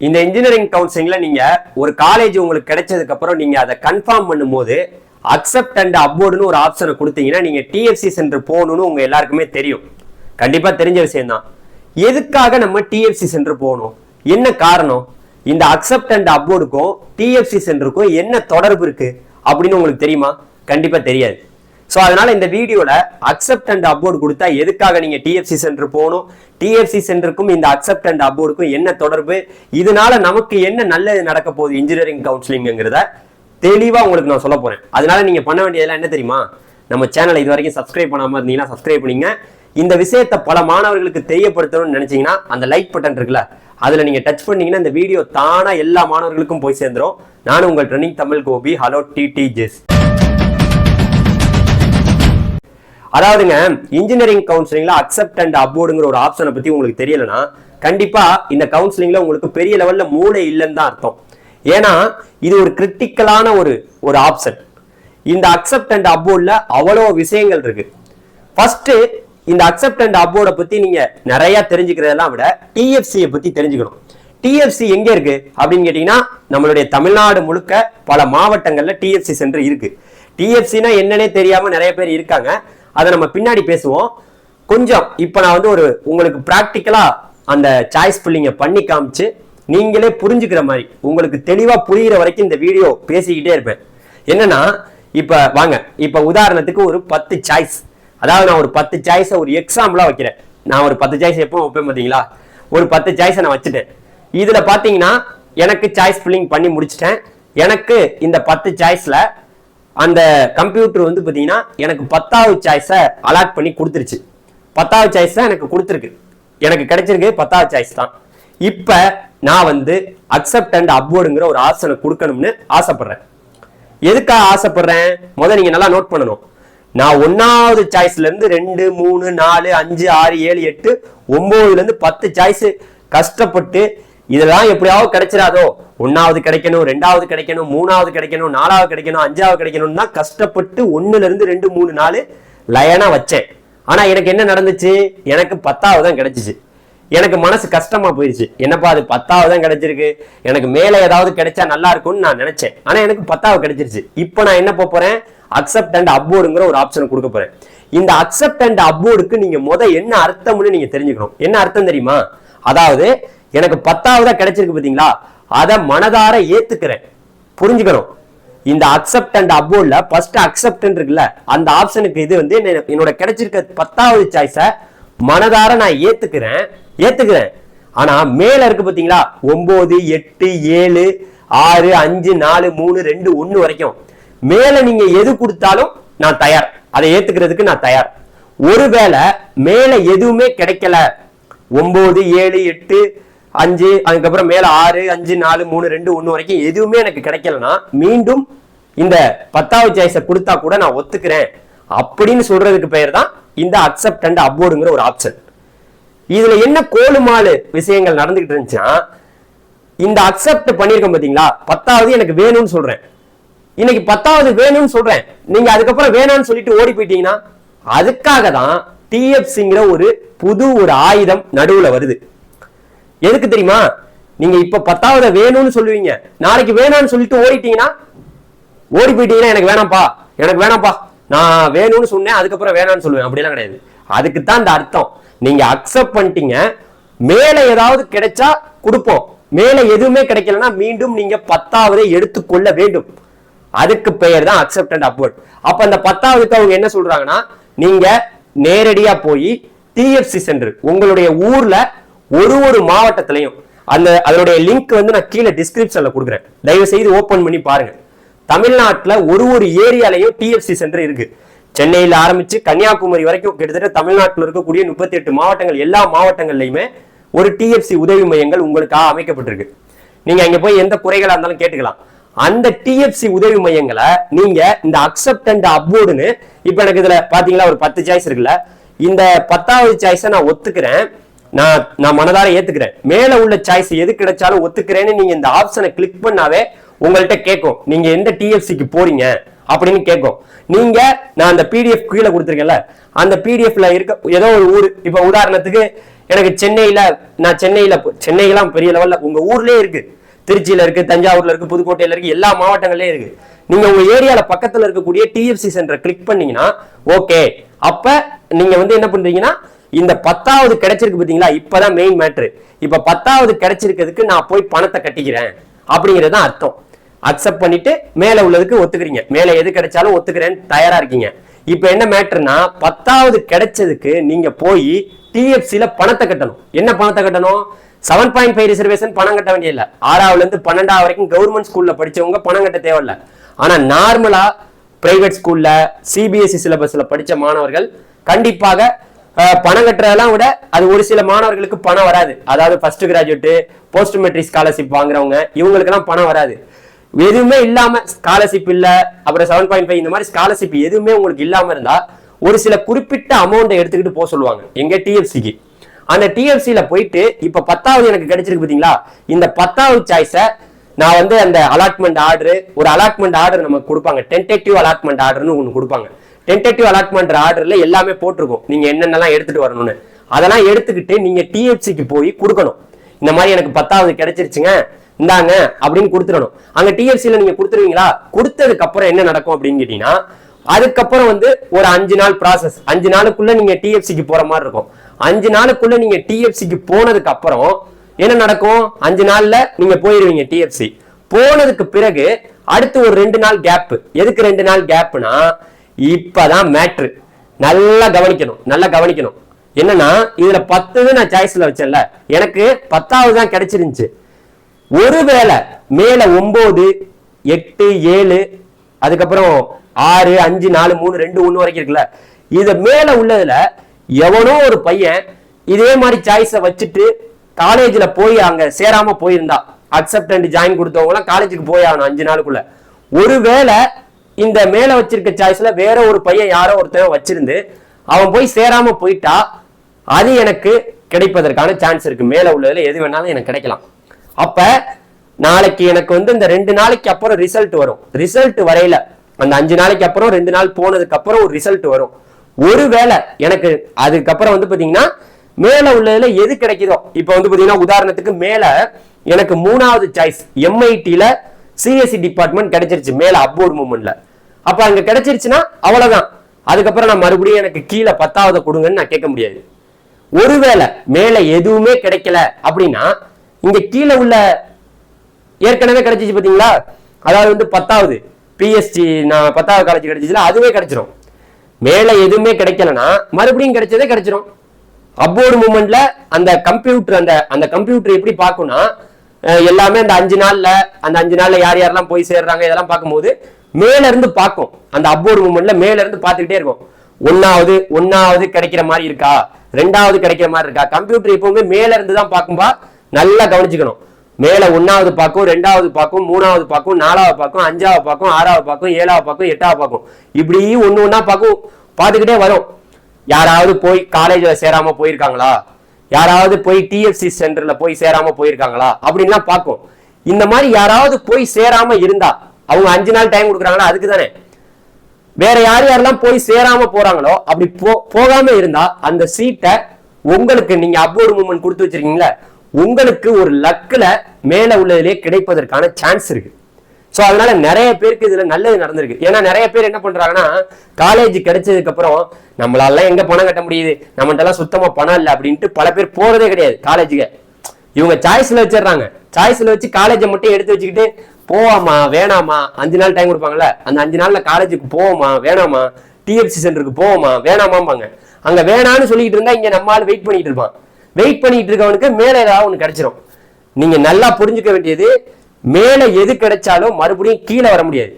இந்த இன்ஜினியரிங் கவுன்சிலிங்ல நீங்க ஒரு காலேஜ் உங்களுக்கு கிடைச்சதுக்கு அப்புறம் நீங்க அதை கன்ஃபார்ம் பண்ணும்போது அக்செப்ட் அண்ட் அப்வோர்டுன்னு ஒரு ஆப்ஷனை கொடுத்தீங்கன்னா நீங்க டிஎஃப்சி சென்டர் போகணும்னு உங்க எல்லாருக்குமே தெரியும். கண்டிப்பா தெரிஞ்ச விஷயம் தான் எதுக்காக நம்ம டிஎஃப்சி சென்டர் போகணும்? என்ன காரணம்? இந்த அக்செப்ட் அண்ட் அப்வோர்டுக்கும் டிஎஃப்சி சென்டருக்கும் என்ன தொடர்பு இருக்கு? அப்படின்னு உங்களுக்கு தெரியுமா? கண்டிப்பா தெரியாது. ஸோ அதனால இந்த வீடியோவில் அக்செப்ட் அண்ட் அப்வோர்டு கொடுத்தா எதுக்காக நீங்க டிஎஃப்சி சென்டர் போகணும்? டிஎஃப்சி சென்டருக்கும் இந்த அக்செப்ட் அண்ட் அப்வோர்டுக்கும் என்ன தொடர்பு? இதனால நமக்கு என்ன நல்லது நடக்க போகுது இன்ஜினியரிங் கவுன்சிலிங்கிறத தெளிவா உங்களுக்கு நான் சொல்ல போறேன். அதனால நீங்க பண்ண வேண்டியதெல்லாம் என்ன தெரியுமா? நம்ம சேனலை இது வரைக்கும் சப்ஸ்கிரைப் பண்ணாம இருந்தீங்கன்னா சப்ஸ்கிரைப் பண்ணிங்க. இந்த விஷயத்தை பல மாணவர்களுக்கு தெரியப்படுத்தணும்னு நினைச்சீங்கன்னா அந்த லைக் பட்டன் இருக்குல்ல அதுல நீங்க டச் பண்ணீங்கன்னா இந்த வீடியோ தானாக எல்லா மாணவர்களுக்கும் போய் சேர்ந்துடும் நானும் உங்கள் ட்ரெனிங் தமிழ் கோபி ஹலோ டிடி ஜெஸ் அதாவதுங்க இன்ஜினியரிங் கவுன்சிலிங்ல அக்செப்ட் அண்ட் அப்வோர்டுங்கிற ஒரு ஆப்ஷனை பத்தி உங்களுக்கு தெரியலனா கண்டிப்பா இந்த கவுன்சிலிங்ல உங்களுக்கு பெரிய லெவல்ல மூளை இல்லைன்னு தான் அர்த்தம். ஏன்னா இது ஒரு கிரிட்டிக்கலான ஒரு ஒரு ஆப்ஷன் இந்த அக்செப்ட் அண்ட் அப்வோர்ட்ல அவ்வளோ விஷயங்கள் இருக்கு. ஃபர்ஸ்ட் இந்த அக்செப்ட் அண்ட் அப்வோர்டை பத்தி நீங்க நிறைய தெரிஞ்சுக்கிறதெல்லாம் விட டிஎஃப்சியை பத்தி தெரிஞ்சுக்கணும். டிஎஃப்சி எங்க இருக்கு? அப்படின்னு கேட்டீங்கன்னா நம்மளுடைய தமிழ்நாடு முழுக்க பல மாவட்டங்கள்ல டிஎஃப்சி சென்டர் இருக்கு. டிஎஃப்சினா என்னன்னே தெரியாம நிறைய பேர் இருக்காங்க. அதை நம்ம பின்னாடி பேசுவோம். கொஞ்சம் இப்போ நான் வந்து ஒரு உங்களுக்கு ப்ராக்டிக்கலாக அந்த சாய்ஸ் ஃபில்லிங்கை பண்ணி காமிச்சு நீங்களே புரிஞ்சுக்கிற மாதிரி உங்களுக்கு தெளிவாக புரியுற வரைக்கும் இந்த வீடியோ பேசிக்கிட்டே இருப்பேன். என்னன்னா இப்போ வாங்க இப்போ உதாரணத்துக்கு ஒரு பத்து சாய்ஸ் அதாவது நான் ஒரு பத்து சாய்ஸை ஒரு எக்ஸாம்பிளாக வைக்கிறேன். நான் ஒரு பத்து சாய்ஸ் எப்போ வைப்பேன் பார்த்தீங்களா ஒரு பத்து சாய்ஸை நான் வச்சுட்டேன். இதில் பார்த்தீங்கன்னா எனக்கு சாய்ஸ் ஃபில்லிங் பண்ணி முடிச்சிட்டேன். எனக்கு இந்த பத்து சாய்ஸில் அந்த கம்ப்யூட்டர் வந்து பார்த்தீங்கன்னா எனக்கு பத்தாவது சாய்ஸை அலாட் பண்ணி கொடுத்துருச்சு. பத்தாவது சாய்ஸ் தான் எனக்கு கொடுத்துருக்கு. எனக்கு கிடைச்சிருக்கு பத்தாவது சாய்ஸ் தான். இப்போ நான் வந்து அக்செப்ட் அண்ட் அப்வோர்டுங்கிற ஒரு ஆப்ஷனை கொடுக்கணும்னு ஆசைப்படுறேன். எதுக்காக ஆசைப்படுறேன்? முதல்ல நீங்கள் நல்லா நோட் பண்ணணும். நான் ஒன்னாவது சாய்ஸ்லேருந்து ரெண்டு மூணு நாலு அஞ்சு ஆறு ஏழு எட்டு ஒம்போதுலேருந்து பத்து சாய்ஸ் கஷ்டப்பட்டு இதெல்லாம் எப்படியாவது கிடைச்சிடாதோ. ஒன்னாவது கிடைக்கணும் ரெண்டாவது கிடைக்கணும் மூணாவது கிடைக்கணும் நாலாவது கிடைக்கணும் அஞ்சாவது கிடைக்கணும்னு தான் கஷ்டப்பட்டு ஒன்னுல இருந்து ரெண்டு மூணு நாலு லயனா வச்சேன். ஆனா எனக்கு என்ன நடந்துச்சு? எனக்கு பத்தாவது தான் கிடைச்சிச்சு. எனக்கு மனசு கஷ்டமா போயிடுச்சு என்னப்பா அது பத்தாவது தான் கிடைச்சிருக்கு? எனக்கு மேல ஏதாவது கிடைச்சா நல்லா இருக்கும்னு நான் நினைச்சேன். ஆனா எனக்கு பத்தாவது கிடைச்சிருச்சு. இப்போ நான் என்ன போறேன்? அக்செப்ட் அண்ட் அப்போர்டுங்கிற ஒரு ஆப்ஷன் கொடுக்க போறேன். இந்த அக்செப்ட் அண்ட் அப்போர்டுக்கு நீங்க முத என்ன அர்த்தம்னு நீங்க தெரிஞ்சுக்கணும். என்ன அர்த்தம் தெரியுமா? அதாவது எனக்கு பத்தாவதா கிடைச்சிருக்கு பாத்தீங்களா? அதை மனதார ஏத்துக்கிறேன். புரிஞ்சுக்கணும். இந்த அக்செப்ட் அண்ட் அப்வோர்ட்ல ஃபர்ஸ்ட் அக்செப்ட் இருக்குல்ல அந்த ஆப்ஷனுக்கு இது வந்து என்ன- என்னோட கிடைச்சிருக்க பத்தாவது சாய்ஸை மனதார நான் ஏத்துக்கிறேன். ஏத்துக்கிறேன். ஆனா மேல இருக்கு பாத்தீங்களா? ஒன்பது எட்டு ஏழு ஆறு அஞ்சு நாலு மூணு ரெண்டு ஒன்னு வரைக்கும். மேல நீங்க எது கொடுத்தாலும் நான் தயார். அதை ஏத்துக்கிறதுக்கு நான் தயார். ஒருவேளை மேல எதுவுமே கிடைக்கல. ஒன்பது ஏழு எட்டு அஞ்சு அதுக்கப்புறம் மேல ஆறு அஞ்சு நாலு மூணு ரெண்டு ஒன்று வரைக்கும் எதுவுமே எனக்கு கிடைக்கலனா மீண்டும் இந்த பத்தாவது சாய்ஸை கொடுத்தா கூட நான் ஒத்துக்கிறேன். அப்படின்னு சொல்றதுக்கு பெயர் தான் இந்த அக்செப்ட் அண்ட் அப்வோர்டுங்கிற ஒரு ஆப்ஷன் இதுல என்ன கோலுமாலு விஷயங்கள் நடந்துகிட்டு இருந்துச்சுன்னா இந்த அக்செப்ட் பண்ணிருக்கேன் பாத்தீங்களா? பத்தாவது எனக்கு வேணும்னு சொல்றேன். இன்னைக்கு பத்தாவது வேணும்னு சொல்றேன். நீங்க அதுக்கப்புறம் வேணாம்னு சொல்லிட்டு ஓடி போயிட்டீங்கன்னா அதுக்காக தான் டிஎஃப்சிங்கிற ஒரு புது ஒரு ஆயுதம் நடுவுல வருது. எதுக்கு தெரியுமா? நீங்க இப்ப பத்தாவது வேணும்னு சொல்லுவீங்க. நாளைக்கு வேணாம்னு சொல்லிட்டு ஓடிட்டீங்கன்னா ஓடி போயிட்டீங்கன்னா எனக்கு வேணாம்ப்பா எனக்கு வேணாம்ப்பா. நான் வேணும்னு சொன்னேன் அதுக்கப்புறம் வேணாம்னு சொல்லுவேன். அப்படிலாம் கிடையாது. அதுக்கு தான் இந்த அர்த்தம். நீங்க அக்செப்ட் பண்ணிட்டீங்க. மேல ஏதாவது கிடைச்சா கொடுப்போம். மேல எதுவுமே கிடைக்கலன்னா மீண்டும் நீங்க பத்தாவதை எடுத்துக்கொள்ள வேண்டும். அதுக்கு பெயர் தான் அக்செப்ட் அண்ட் அப்வர்ட் அப்ப அந்த பத்தாவதுக்கு அவங்க என்ன சொல்றாங்கன்னா நீங்க நேரடியா போய் டிஎஃப்சி சென்டர் உங்களுடைய ஊர்ல ஒரு ஒரு மாவட்டத்திலையும். அந்த அதனுடைய லிங்க் வந்து நான் கீழே டிஸ்கிரிப்ஷன்ல கொடுக்குறேன். தயவு செய்து ஓபன் பண்ணி பாருங்க தமிழ்நாட்டில் ஒரு ஒரு ஏரியாலையும் டிஎஃப்சி சென்டர் இருக்கு. சென்னையில் ஆரம்பிச்சு கன்னியாகுமரி வரைக்கும் கிட்டத்தட்ட தமிழ்நாட்டில் இருக்கக்கூடிய முப்பத்தி எட்டு மாவட்டங்கள் எல்லா மாவட்டங்கள்லையுமே ஒரு டிஎஃப்சி உதவி மையங்கள் உங்களுக்காக அமைக்கப்பட்டிருக்கு. நீங்க அங்க போய் எந்த குறைகளா இருந்தாலும் கேட்டுக்கலாம். அந்த டிஎஃப்சி உதவி மையங்களை நீங்க இந்த அக்செப்ட் அண்ட் அப்வோர்டுன்னு இப்ப எனக்கு இதுல பாத்தீங்களா ஒரு பத்து சாய்ஸ் இருக்குல்ல. இந்த பத்தாவது சாய்ஸை நான் ஒத்துக்கிறேன். நான் நான் மனதார ஏத்துக்கிறேன். மேல உள்ள சாய்ஸ் எது கிடைச்சாலும் ஒத்துக்கிறேன்னு நீங்க இந்த ஆப்ஷனை கிளிக் பண்ணாவே உங்கள்கிட்ட கேட்கும். நீங்க எந்த டிஎஃப்சிக்கு போறீங்க அப்படின்னு கேட்கும். நீங்க நான் அந்த பிடிஎஃப் கீழே கொடுத்துருக்கேன்ல அந்த பிடிஎஃப்ல இருக்க ஏதோ ஒரு ஊர் இப்ப உதாரணத்துக்கு எனக்கு சென்னையில நான் சென்னையில சென்னையெல்லாம் பெரிய லெவல்ல உங்க ஊர்லயே இருக்கு. திருச்சியில இருக்கு தஞ்சாவூர்ல இருக்கு புதுக்கோட்டையில இருக்கு எல்லா மாவட்டங்கள்லயும் இருக்கு. நீங்க உங்க ஏரியால பக்கத்துல இருக்கக்கூடிய டிஎஃப்சி சென்டரை கிளிக் பண்ணீங்கன்னா ஓகே அப்ப நீங்க வந்து என்ன பண்றீங்கன்னா இந்த பத்தாவது கிடைச்சிருக்கு பார்த்தீங்களா இப்போதான் மெயின் மேட்ரு இப்போ பத்தாவது கிடைச்சிருக்கிறதுக்கு நான் போய் பணத்தை கட்டிக்கிறேன். அப்படிங்கிறது தான் அர்த்தம். அக்செப்ட் பண்ணிட்டு மேலே உள்ளதுக்கு ஒத்துக்கிறீங்க. மேலே எது கிடைச்சாலும் ஒத்துக்கிறேன்னு தயாராக இருக்கீங்க. இப்போ என்ன மேட்ருனா பத்தாவது கிடைச்சதுக்கு நீங்கள் போய் டிஎஃப்சியில் பணத்தை கட்டணும். என்ன பணத்தை கட்டணும்? செவன் பாயிண்ட் ஃபைவ் ரிசர்வேஷன் பணம் கட்ட வேண்டிய இல்லை ஆறாவதுல பன்னெண்டாவது வரைக்கும் கவர்மெண்ட் ஸ்கூலில் படித்தவங்க பணம் கட்ட தேவையில்ல. ஆனால் நார்மலாக பிரைவேட் ஸ்கூலில் சிபிஎஸ்சி சிலபஸில் படித்த மாணவர்கள் கண்டிப்பாக பணம் கட்டுறதெல்லாம் விட அது ஒரு சில மாணவர்களுக்கு பணம் வராது. அதாவது first graduate post matric scholarship வாங்குறவங்க இவங்களுக்கெல்லாம் பணம் வராது. எதுவுமே இல்லாம ஸ்காலர்ஷிப் இல்ல அப்புறம் செவன் பாயிண்ட் ஃபைவ் இந்த மாதிரி ஸ்காலர்ஷிப் எதுவுமே உங்களுக்கு இல்லாம இருந்தா ஒரு சில குறிப்பிட்ட அமௌண்ட்டை எடுத்துக்கிட்டு போக சொல்லுவாங்க. எங்க டிஎஃப்சிக்கு அந்த டிஎஃப்சியில போயிட்டு இப்ப பத்தாவது எனக்கு கிடைச்சிருக்கு பாத்தீங்களா? இந்த பத்தாவது சாய்ஸை நான் வந்து அந்த அலாட்மெண்ட் ஆர்டர் ஒரு அலாட்மெண்ட் ஆர்டர் நமக்கு கொடுப்பாங்க. டென்டேட்டிவ் அலாட்மெண்ட் ஆர்டர்னு ஒன்று கொடுப்பாங்க. டென்டேட்டிவ் அலாட்மெண்ட் ஆர்டர்ல எல்லாமே போட்டிருக்கும். நீங்க என்னென்னலாம் எடுத்துட்டு வரணும்னு. அதெல்லாம் எடுத்துக்கிட்டு நீங்க டிஎஃப்சிக்கு போய் கொடுக்கணும். இந்த மாதிரி எனக்கு பத்தாவது கிடைச்சிருச்சுங்க. இந்தாங்க அப்படின்னு கொடுத்துடணும். அங்க டிஎஃப்சில நீங்க கொடுத்துருவீங்களா? கொடுத்ததுக்கு அப்புறம் என்ன நடக்கும் அப்படின்னு கேட்டீங்கன்னா அதுக்கப்புறம் வந்து ஒரு அஞ்சு நாள் ப்ராசஸ் அஞ்சு நாளுக்குள்ள நீங்க டிஎஃப்சிக்கு போற மாதிரி இருக்கும். அஞ்சு நாளுக்குள்ள நீங்க டிஎஃப்சிக்கு போனதுக்கு அப்புறம் என்ன நடக்கும்? அஞ்சு நாள்ல நீங்க போயிருவீங்க டிஎஃப்சி போனதுக்கு பிறகு அடுத்து ஒரு ரெண்டு நாள் கேப் எதுக்கு ரெண்டு நாள் கேப்னா இப்பதான் மேட்ரு நல்லா கவனிக்கணும் நல்லா கவனிக்கணும். என்னன்னா இதுல பத்து நான் சாய்ஸ்ல வச்சேன்ல எனக்கு பத்தாவது தான் கிடைச்சிருந்துச்சு. ஒருவேளை மேல ஒன்பது எட்டு ஏழு அதுக்கப்புறம் ஆறு அஞ்சு நாலு மூணு ரெண்டு ஒன்று வரைக்கும் இருக்குல்ல. இது மேல உள்ளதுல எவனோ ஒரு பையன் இதே மாதிரி சாய்ஸை வச்சுட்டு காலேஜில் போய் அங்கே சேராமல் போயிருந்தா. அக்செப்ட் அண்ட் ஜாயின் கொடுத்தவங்களாம் காலேஜுக்கு போய் ஆகணும் அஞ்சு நாளுக்குள்ள. ஒருவேளை இந்த மேல வச்சிருக்க சாய்ஸ்ல வேற ஒரு பையன் யாரோ ஒருத்தன் வச்சிருந்து அவன் போய் சேராம போயிட்டா அது எனக்கு கிடைப்பதற்கான சான்ஸ் இருக்கு. மேல உள்ளதுல எது வேணாலும் எனக்கு கிடைக்கலாம். அப்ப நாளைக்கு எனக்கு வந்து இந்த ரெண்டு நாளைக்கு அப்புறம் ரிசல்ட் வரும். ரிசல்ட் வரையில அந்த அஞ்சு நாளைக்கு அப்புறம் ரெண்டு நாள் போனதுக்கு அப்புறம் ஒரு ரிசல்ட் வரும். ஒருவேளை எனக்கு அதுக்கப்புறம் வந்து பாத்தீங்கன்னா மேல உள்ளதுல எது கிடைக்குதோ இப்ப வந்து பாத்தீங்கன்னா உதாரணத்துக்கு மேல எனக்கு மூணாவது சாய்ஸ் எம்ஐடியில சிஎஸ்சி டிபார்ட்மெண்ட் கிடைச்சிருச்சு. மேல அப்வோர்ட் மூமெண்ட்ல அப்ப அங்க கிடைச்சிருச்சுன்னா அவ்வளவுதான். அதுக்கப்புறம் நான் மறுபடியும் எனக்கு கீழே பத்தாவது கொடுங்கன்னு நான் கேட்க முடியாது. ஒருவேளை மேல எதுவுமே கிடைக்கல அப்படின்னா இங்க கீழே உள்ள ஏற்கனவே கிடைச்சிச்சு பாத்தீங்களா? அதாவது வந்து பத்தாவது பிஎஸ்டி நான் பத்தாவது காலேஜ் கிடைச்சிச்சுல அதுவே கிடைச்சிரும். மேல எதுவுமே கிடைக்கலனா மறுபடியும் கிடைச்சதே கிடைச்சிரும். அப்போர்டு மூமெண்ட்ல அந்த கம்ப்யூட்டர் அந்த அந்த கம்ப்யூட்டர் எப்படி பார்க்கும்னா எல்லாமே அந்த அஞ்சு நாள்ல அந்த அஞ்சு நாள்ல யார் யாரெல்லாம் போய் சேர்றாங்க இதெல்லாம் பார்க்கும்போது மேல இருந்து பார்க்கும். அந்த அப்போர் மூமெண்ட்ல மேல இருந்து பார்த்துக்கிட்டே இருக்கும். ஒன்னாவது ஒன்னாவது கிடைக்கிற மாதிரி இருக்கா? ரெண்டாவது கிடைக்கிற மாதிரி இருக்கா? கம்ப்யூட்டர் எப்பவுமே மேல இருந்து தான் பார்க்கும்பா நல்லா கவனிச்சுக்கணும். மேல ஒன்னாவது பார்க்கும் ரெண்டாவது பார்க்கும் மூணாவது பார்க்கும் நாலாவது பார்க்கும் அஞ்சாவது பார்க்கும் ஆறாவது பார்க்கும் ஏழாவது பார்க்கும் எட்டாவது பார்க்கும். இப்படி ஒன்று ஒன்றா பார்க்கும் பார்த்துக்கிட்டே வரும். யாராவது போய் காலேஜ்ல சேராம போயிருக்காங்களா? யாராவது போய் டிஎஃப்சி சென்டர்ல போய் சேராம போயிருக்காங்களா? அப்படின்லாம் பார்க்கும். இந்த மாதிரி யாராவது போய் சேராம இருந்தா அவங்க அஞ்சு நாள் டைம் கொடுக்குறாங்களா அதுக்கு தானே. வேற யார் யாரெல்லாம் போய் சேராம போறாங்களோ அப்படி போ போகாம இருந்தா அந்த சீட்டை உங்களுக்கு நீங்க அப்வோர்டு மூமெண்ட் கொடுத்து வச்சிருக்கீங்களா உங்களுக்கு ஒரு லக்கில் மேல உள்ளதிலே கிடைப்பதற்கான சான்ஸ் இருக்கு. ஸோ அதனால நிறைய பேருக்கு இதில் நல்லது நடந்திருக்கு. ஏன்னா நிறைய பேர் என்ன பண்ணுறாங்கன்னா காலேஜ் கிடைச்சதுக்கு அப்புறம் எங்கே பணம் கட்ட முடியுது? நம்மகிட்ட எல்லாம் பணம் இல்லை அப்படின்ட்டு பல பேர் போகிறதே கிடையாது காலேஜுக்கு இவங்க சாய்ஸில் வச்சிடுறாங்க. சாய்ஸில் வச்சு காலேஜை மட்டும் எடுத்து வச்சுக்கிட்டு போவாமா வேணாமா அஞ்சு நாள் டைம் கொடுப்பாங்கல்ல? அந்த அஞ்சு நாளில் காலேஜுக்கு போவோமா வேணாமா டிஎஃப்சி சென்டருக்கு போவோமா வேணாமாம்பாங்க அங்கே வேணான்னு சொல்லிட்டு இருந்தா இங்கே நம்ம ஆள் வெயிட் பண்ணிட்டு இருப்பான். வெயிட் பண்ணிட்டு இருக்கவனுக்கு மேலே ஏதாவது ஒன்று கிடைச்சிரும். நீங்கள் நல்லா புரிஞ்சுக்க வேண்டியது மேலே எது கிடைச்சாலும் மறுபடியும் கீழே வர முடியாது.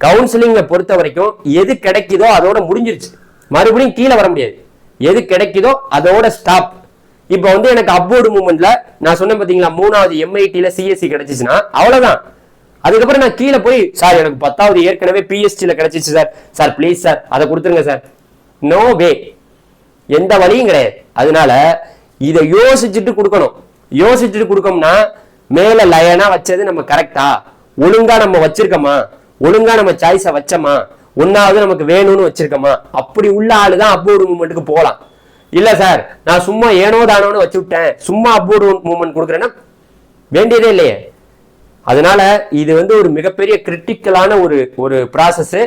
கவுன்சிலிங்கை பொறுத்த வரைக்கும் எது கிடைக்குதோ அதோட முடிஞ்சிருச்சு. மறுபடியும் கீழே வர முடியாது. எது கிடைக்குதோ அதோட ஸ்டாப் இப்போ வந்து எனக்கு அப்வோர்டு மூமெண்ட்ல நான் சொன்னேன் பார்த்தீங்களா மூணாவது எம்ஐடியில் சிஎஸ்சி கிடைச்சிச்சுன்னா அவ்வளோதான் அதுக்கப்புறம் நான் கீழே போய் சார் எனக்கு பத்தாவது ஏற்கனவே பிஎஸ்டியில் கிடைச்சிச்சு சார். சார் ப்ளீஸ் சார் அதை கொடுத்துருங்க சார். நோ வே எந்த வழியும் கிடையாது. அதனால இதை யோசிச்சுட்டு கொடுக்கணும். யோசிச்சுட்டு கொடுக்கோம்னா மேல லயனா வச்சது நம்ம கரெக்டா ஒழுங்கா நம்ம வச்சிருக்கோமா? ஒழுங்கா நம்ம சாய்ஸை வச்சோமா? ஒன்னாவது நமக்கு வேணும்னு வச்சிருக்கோமா? அப்படி உள்ள ஆளு தான் அப்வோர்டு மூமெண்ட்டுக்கு போகலாம் இல்ல சார் நான் சும்மா ஏனோ தானோன்னு வச்சு விட்டேன். சும்மா அப்வோர்டு மூமெண்ட் கொடுக்குறேன்னா வேண்டியதே இல்லையே. அதனால இது வந்து ஒரு மிகப்பெரிய கிரிட்டிக்கலான ஒரு ஒரு ப்ராசஸ்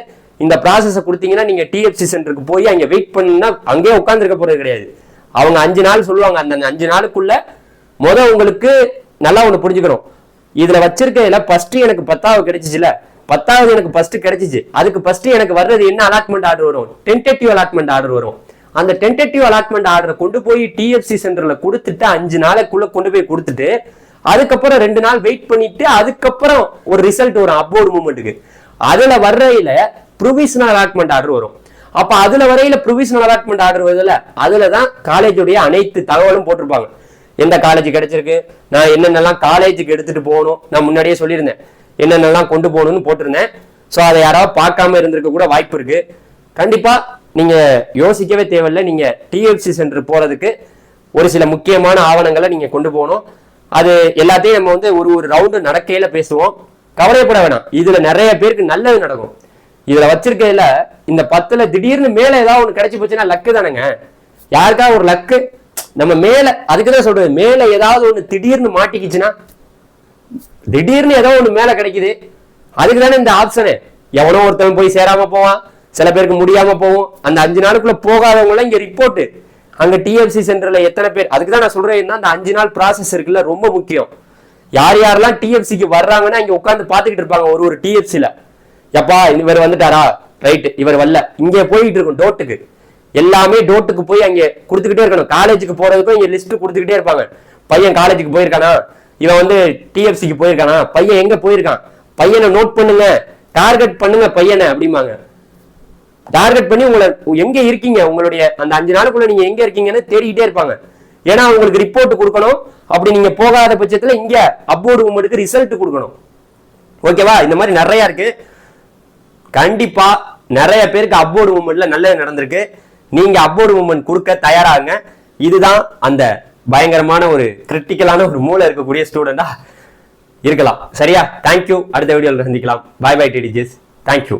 இந்த ப்ராசஸை கொடுத்தீங்கன்னா நீங்க டிஎஃப்சி சென்டருக்கு போய் அங்க வெயிட் பண்ணீங்கன்னா அங்கேயே உட்காந்துருக்க போறது கிடையாது. அவங்க அஞ்சு நாள் சொல்லுவாங்க அந்த அஞ்சு நாளுக்குள்ள முத உங்களுக்கு நல்லா ஒண்ணு புரிஞ்சுக்கணும். இதுல வச்சிருக்கையில ஃபஸ்ட்டு எனக்கு பத்தாவது கிடைச்சிச்சுல. பத்தாவது எனக்கு ஃபஸ்ட்டு கிடைச்சிச்சு. அதுக்கு ஃபர்ஸ்ட் எனக்கு வர்றது என்ன அலாட்மெண்ட் ஆர்டர் வரும்? டென்டேட்டிவ் அலாட்மெண்ட் ஆர்டர் வரும். அந்த டென்டேட்டிவ் அலாட்மெண்ட் ஆர்டரை கொண்டு போய் டிஎஃப்சி சென்டர்ல கொடுத்துட்டு அஞ்சு நாளைக்குள்ள கொண்டு போய் கொடுத்துட்டு அதுக்கப்புறம் ரெண்டு நாள் வெயிட் பண்ணிட்டு அதுக்கப்புறம் ஒரு ரிசல்ட் வரும் அப்போர்டு மூமெண்ட்டுக்கு அதுல வர்றையில ப்ரொவிஷனல் அலாட்மெண்ட் ஆர்டர் வரும். அப்ப அதுல வரையில ப்ரொவிஷனல் அலாட்மெண்ட் ஆர்டர் வருதுல அதுல தான் காலேஜுடைய அனைத்து தகவலும் போட்டிருப்பாங்க. எந்த காலேஜ் கிடைச்சிருக்கு? நான் என்னென்னலாம் காலேஜுக்கு எடுத்துட்டு போகணும்? நான் முன்னாடியே சொல்லியிருந்தேன். என்னென்னலாம் கொண்டு போகணும்னு போட்டிருந்தேன். ஸோ அதை யாராவது பார்க்காம இருந்திருக்க கூட வாய்ப்பு இருக்கு. கண்டிப்பா நீங்க யோசிக்கவே தேவையில்லை. நீங்க டிஎஃப்சி சென்டர் போறதுக்கு ஒரு சில முக்கியமான ஆவணங்களை நீங்க கொண்டு போகணும். அது எல்லாத்தையும் நம்ம வந்து ஒரு ஒரு ரவுண்டு நடக்கையில பேசுவோம். கவலைப்பட வேணாம். இதுல நிறைய பேருக்கு நல்லது நடக்கும். இதுல வச்சிருக்கையில இந்த பத்துல திடீர்னு மேல ஏதாவது ஒன்று கிடைச்சி போச்சுன்னா லக்கு தானேங்க. யாருக்கா ஒரு லக்கு நம்ம மேல அதுக்குதான் சொல்றது மேல ஏதாவது ஒண்ணு திடீர்னு மாட்டிக்கிச்சுன்னா திடீர்னு ஏதோ ஒண்ணு மேல கிடைக்குது. அதுக்கு தானே இந்த ஆப்ஷனு எவனோ ஒருத்தவன் போய் சேராம போவான். சில பேருக்கு முடியாம போவோம் அந்த அஞ்சு நாளுக்குள்ள போகாதவங்க இங்க ரிப்போர்ட் அங்க டிஎஃப்சி சென்டர்ல எத்தனை பேர்? அதுக்கு தான் நான் சொல்றேன் அந்த அஞ்சு நாள் ப்ராசஸ் இருக்குல்ல ரொம்ப முக்கியம். யார் யாரெல்லாம் டிஎஃப்சிக்கு வர்றாங்கன்னா இங்க உட்காந்து பாத்துக்கிட்டு இருப்பாங்க ஒரு ஒரு டிஎஃப்சில எப்பா இவர் வந்துட்டாரா? ரைட்டு இவர் வரல. இங்கே போயிட்டு இருக்கும் டோட்டுக்கு எல்லாமே டோட்டுக்கு போய் அங்கே கொடுத்துக்கிட்டே இருக்கணும். காலேஜுக்கு போறதுக்கும் இங்கே லிஸ்ட் கொடுத்துக்கிட்டே இருப்பாங்க. பையன் காலேஜுக்கு போயிருக்கானா? இவன் வந்து டிஎஃப்சிக்கு போயிருக்கானா? பையன் எங்க போயிருக்கான்? பையனை நோட் பண்ணுங்க. டார்கெட் பண்ணுங்க பையனை அப்படிம்பாங்க. டார்கெட் பண்ணி உங்களை எங்க இருக்கீங்க? உங்களுடைய அந்த அஞ்சு நாளுக்குள்ள நீங்க எங்க இருக்கீங்கன்னு தேடிக்கிட்டே இருப்பாங்க. ஏன்னா உங்களுக்கு ரிப்போர்ட் கொடுக்கணும். அப்படி நீங்க போகாத பட்சத்துல இங்க அப்போர்டு உங்களுக்கு ரிசல்ட் கொடுக்கணும். ஓகேவா இந்த மாதிரி நிறைய இருக்கு. கண்டிப்பா நிறைய பேருக்கு அப்போர்டு மூமெண்ட்ல நல்லது நடந்திருக்கு. நீங்க அப்போர்டு மூமெண்ட் கொடுக்க தயாராகுங்க. இதுதான் அந்த பயங்கரமான ஒரு கிரிட்டிக்கலான ஒரு மூளை இருக்கக்கூடிய ஸ்டூடெண்டா இருக்கலாம். சரியா? தேங்க்யூ அடுத்த வீடியோவில் சந்திக்கலாம். பாய் பாய் டிடிஜிஸ் தேங்க்யூ